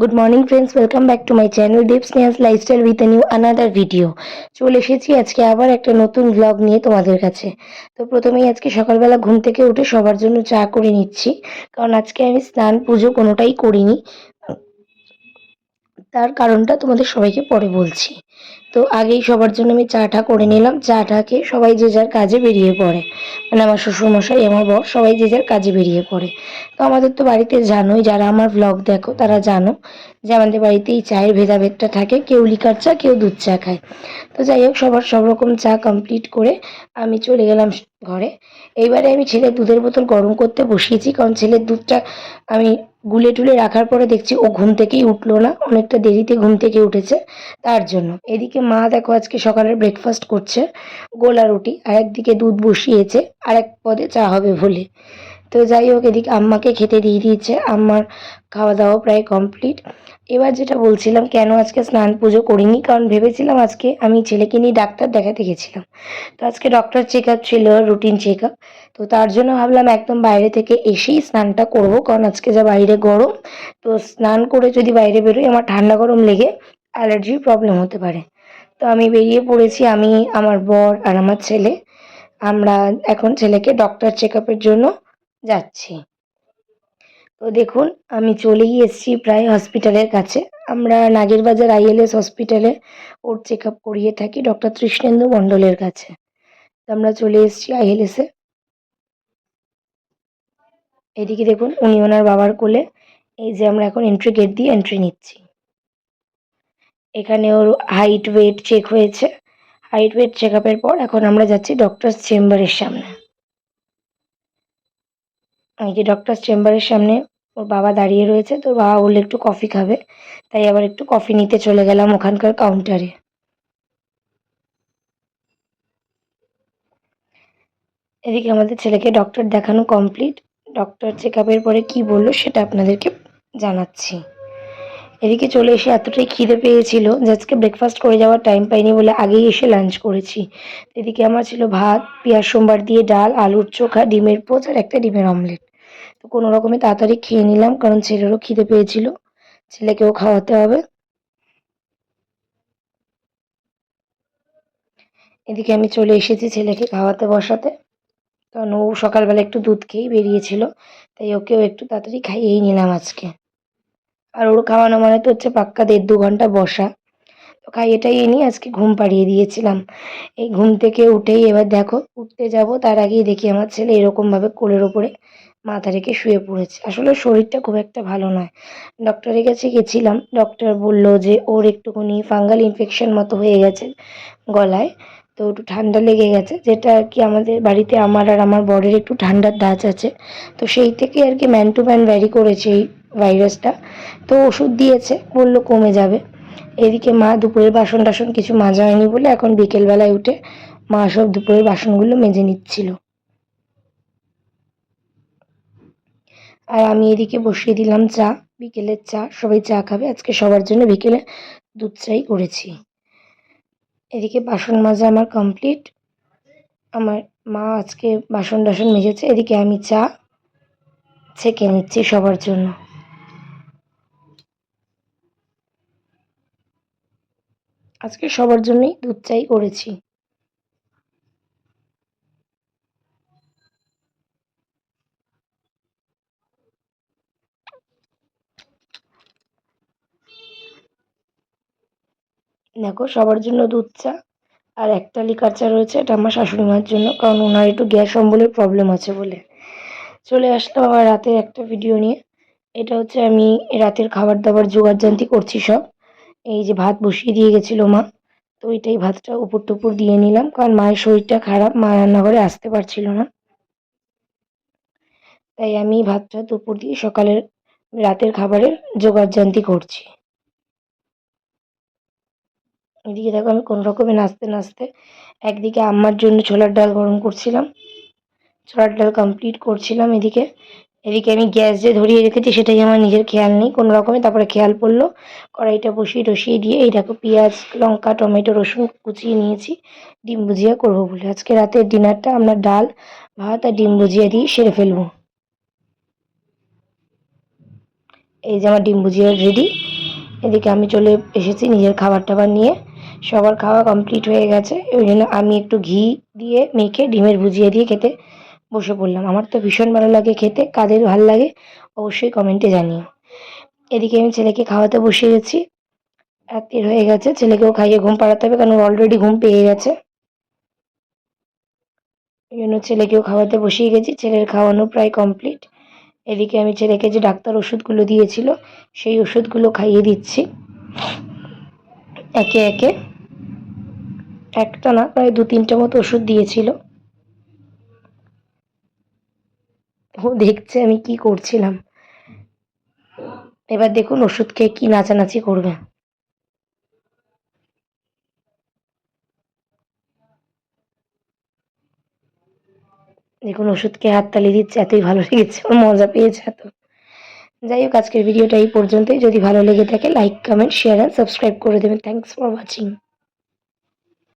Good morning friends welcome back to my channel Deep Snehas lifestyle with new another video চলে এসেছি আজকে আবার একটা নতুন ব্লগ নিয়ে তোমাদের কাছে। তো প্রথমেই আজকে সকালবেলা ঘুম থেকে উঠে সবার জন্য চা করে নিচ্ছি। কারণ আজকে আমি স্নান, পুজো কোনোটাই করিনি। তার কারণটা তোমাদের সবাইকে পরে বলছি। তো আগেই সবার জন্য আমি চাটা করে নিলাম। চাটা খেয়ে সবাই যে যার কাজে বেরিয়ে পড়ে। মানে আমার শ্বশুরমশাই, আমার বর সবাই যে যার কাজে বেরিয়ে পড়ে। তো আমাদের তো বাড়িতে জানোই, যারা আমার ব্লগ দেখো, তারা জানো যে আমাদের বাড়িতে এই চায়ের ভেদাভেদটা থাকে। কেউ লিকার চা, কেউ দুধ চা খায়। তো যাই হোক, সবার সব রকম চা কমপ্লিট করে আমি চলে গেলাম ঘরে। এইবারে আমি ছেলের দুধের বোতল গরম করতে বসিয়েছি, কারণ ছেলের দুধটা আমি গুলে টুলে রাখার পরে দেখছি ও ঘুম থেকেই উঠল না, অনেকটা দেরিতে ঘুম থেকে উঠেছে তার জন্য। এদিকে মা দেখো আজকে সকালের ব্রেকফাস্ট করছে, গোলা রুটি, আর একদিকে দুধ বসিয়েছে আর এক পদে চা হবে বলে। তো যাই হোক, এদিকে আম্মাকে খেতে দিয়ে দিয়েছে, আম্মার খাওয়া দাওয়া প্রায় কমপ্লিট এবার যেটা বলছিলাম, কেন আজকে স্নান পুজো করিনি? কারণ ভেবেছিলাম আজকে আমি ছেলেকে নিয়ে ডাক্তার দেখাতে গেছিলাম। তো আজকে ডক্টর চেক আপ ছিল রুটিন চেক আপ তো তার জন্য ভাবলাম একদম বাইরে থেকে এসেই স্নানটা করব, কারণ আজকে যা বাইরে গরম। তো স্নান করে যদি বাইরে বেরোই, আমার ঠান্ডা গরম লেগে অ্যালার্জির প্রবলেম হতে পারে। তো আমি বেরিয়ে পড়েছি, আমি, আমার বর আর আমার ছেলে। আমরা এখন ছেলেকে ডক্টর চেক জন্য যাচ্ছি। তো দেখুন, আমি চলেই এসেছি প্রায় হসপিটালের কাছে। আমরা নাগেরবাজার আইএলএস হসপিটালে ওর চেক আপ করিয়ে থাকি ডক্টর তৃষ্ণেন্দু মণ্ডলের কাছে। তো আমরা চলে এসেছি আইএলএসে এদিকে দেখুন, উনি ওনার বাবার কোলে। এই যে আমরা এখন এন্ট্রি গেট দিয়ে এন্ট্রি নিচ্ছি। এখানে ওর হাইট ওয়েট চেক হয়েছে। হাইট ওয়েট চেক আপের পর এখন আমরা যাচ্ছি ডক্টর চেম্বারের সামনে। এই যে ডক্টর চেম্বারের সামনে ওর বাবা দাঁড়িয়ে রয়েছে, তোর বাবা বলল একটু কফি খাবে। তাই আবার একটু কফি নিতে চলে গেলাম ওখানকার কাউন্টারে এদিকে আমাদের ছেলেকে ডক্টর দেখানো কমপ্লিট ডক্টর চেক আপের পরে কি বলল সেটা আপনাদেরকে জানাচ্ছি। এদিকে চলে এসে এতটাই খিদে পেয়েছিল যে আজকে ব্রেকফাস্ট করে যাওয়ার টাইম পাইনি বলে আগেই এসে লাঞ্চ করেছি। এদিকে আমার ছিল ভাত, পেঁয়াজ, সোমবার দিয়ে ডাল, আলুর চোখা, ডিমের পোচ আর একটা ডিমের অমলেট তো কোনো রকমে তাড়াতাড়ি খেয়ে নিলাম, কারণ ছেলেরও খিদে পেয়েছিল। ছেলেকেও খাওয়াতে হবে। এদিকে আমি চলে এসেছি ছেলেকে খাওয়াতে বসাতে। কারণ ও সকালবেলা একটু দুধ খেয়েই বেরিয়েছিল, তাই ওকেও একটু তাড়াতাড়ি খাইয়েই নিলাম আজকে। আর ওর খাওয়ানো মানে তো হচ্ছে পাক্কা দেড় দু ঘণ্টা বসা। তো খাইয়েটাই নিয়ে আজকে ঘুম পাড়িয়ে দিয়েছিলাম। এই ঘুম থেকে উঠেই এবার দেখো, উঠতে যাব, তার আগেই দেখি আমার ছেলে এরকমভাবে কোলের ওপরে মাথা রেখে শুয়ে পড়েছে। আসলে শরীরটা খুব একটা ভালো নয়। ডক্টরের কাছে গেছিলাম। ডক্টর বলল যে, ওর একটুখানি ফাঙ্গাল ইনফেকশন মতো হয়ে গেছে গলায়, তো একটু ঠান্ডা লেগে গেছে, যেটা আর কি আমাদের বাড়িতে আমার আর আমার বরের একটু ঠান্ডার ধাঁচ আছে। তো সেই থেকে আর কি ম্যান টু ম্যান ভ্যারি করেছে এই ভাইরাসটা। তো ওষুধ দিয়েছে, বলল কমে যাবে। এদিকে মা দুপুরের বাসন টাসন কিছু মাজা হয়নি বলে এখন বিকেলবেলায় উঠে মা সব দুপুরের বাসনগুলো মেজে নিচ্ছিল। আর আমি এদিকে বসিয়ে দিলাম চা, বিকেলের চা, সবাই চা খাবে। আজকে সবার জন্য বিকেলে দুধ চাই করেছি। এদিকে বাসন মাজা আমার কমপ্লিট আমার মা আজকে বাসন টাসন মেজেছে। এদিকে আমি চা ছেঁকে নিচ্ছি সবার জন্য। আজকে সবার জন্যই দুধ চাই করেছি। দেখো, সবার জন্য দুধ চা আর একটা লিকার চা রয়েছে, এটা আমার শাশুড়ি মার জন্য, কারণ ওনার একটু গ্যাস অম্বলের প্রবলেম আছে বলে। চলে আসলাম আবার রাতের একটা ভিডিও নিয়ে। এটা হচ্ছে আমি রাতের খাবার দাবার জোগাড়জান্তি করছি সব। এই যে ভাত বসিয়ে দিয়ে গেছিল মা, তো ওইটাই ভাতটা উপর টুপুর দিয়ে নিলাম, কারণ মায়ের শরীরটা খারাপ, মা রান্নাঘরে আসতে পারছিল না। তাই আমি ভাতটা দুপুর দিয়ে সকালের রাতের খাবারের জোগাড়জান্তি করছি। এদিকে দেখো আমি কোনো রকমে নাচতে নাচতে একদিকে আম্মার জন্য ছোলার ডাল গরম করছিলাম, ছোলার ডাল কমপ্লিট করছিলাম এদিকে। এদিকে আমি গ্যাস যে ধরিয়ে রেখেছি সেটাই আমার নিজের খেয়াল নেই, কোনো রকমে তারপরে খেয়াল পড়ল, কড়াইটা বসিয়ে টসিয়ে দিয়ে এই দেখো পেঁয়াজ, লঙ্কা, টমেটো, রসুন কুচিয়ে নিয়েছি, ডিম ভুজিয়া করব বলে। আজকে রাতের ডিনারটা আমরা ডাল, ভাত আর ডিম ভুজিয়া দিয়ে সেরে ফেলব। এই যে আমার ডিম ভুজিয়া রেডি, এদিকে আমি চলে এসেছি নিজের খাবার টাবার নিয়ে। সবার খাওয়া কমপ্লিট হয়ে গেছে। ওই জন্য আমি একটু ঘি দিয়ে মেখে ডিমের ভুজিয়া দিয়ে খেতে বসে পড়লাম। আমার তো ভীষণ ভালো লাগে খেতে, কাদের ভালো লাগে অবশ্যই কমেন্টে জানিও। এদিকে আমি ছেলেকে খাওয়াতে বসে গেছি রাত্রির হয়ে গেছে, ছেলেকেও খাইয়ে ঘুম পাড়াতে হবে কারণ অলরেডি ঘুম পেয়ে গেছে। এই জন্য ছেলেকেও খাওয়াতে বসিয়ে গেছি। ছেলের খাওয়ানো প্রায় কমপ্লিট এদিকে আমি ছেলেকে যে ডাক্তার ওষুধগুলো দিয়েছিল, সেই ওষুধগুলো খাইয়ে দিচ্ছি। একে একে একটা না প্রায় দু তিনটা মতো ওষুধ দিয়েছিল। ও দেখছে আমি কি করছিলাম। এবার দেখুন ওষুধ খেয়ে কি নাচানাচি করবে। দেখুন ওষুধ খেয়ে হাততালি দিচ্ছে, এতই ভালো লেগেছে, ওর মজা পেয়েছে এত। যাই হোক, আজকের ভিডিওটা এই পর্যন্তই। যদি ভালো লেগে থাকে like comment share and subscribe করে দেবেন। Thanks for watching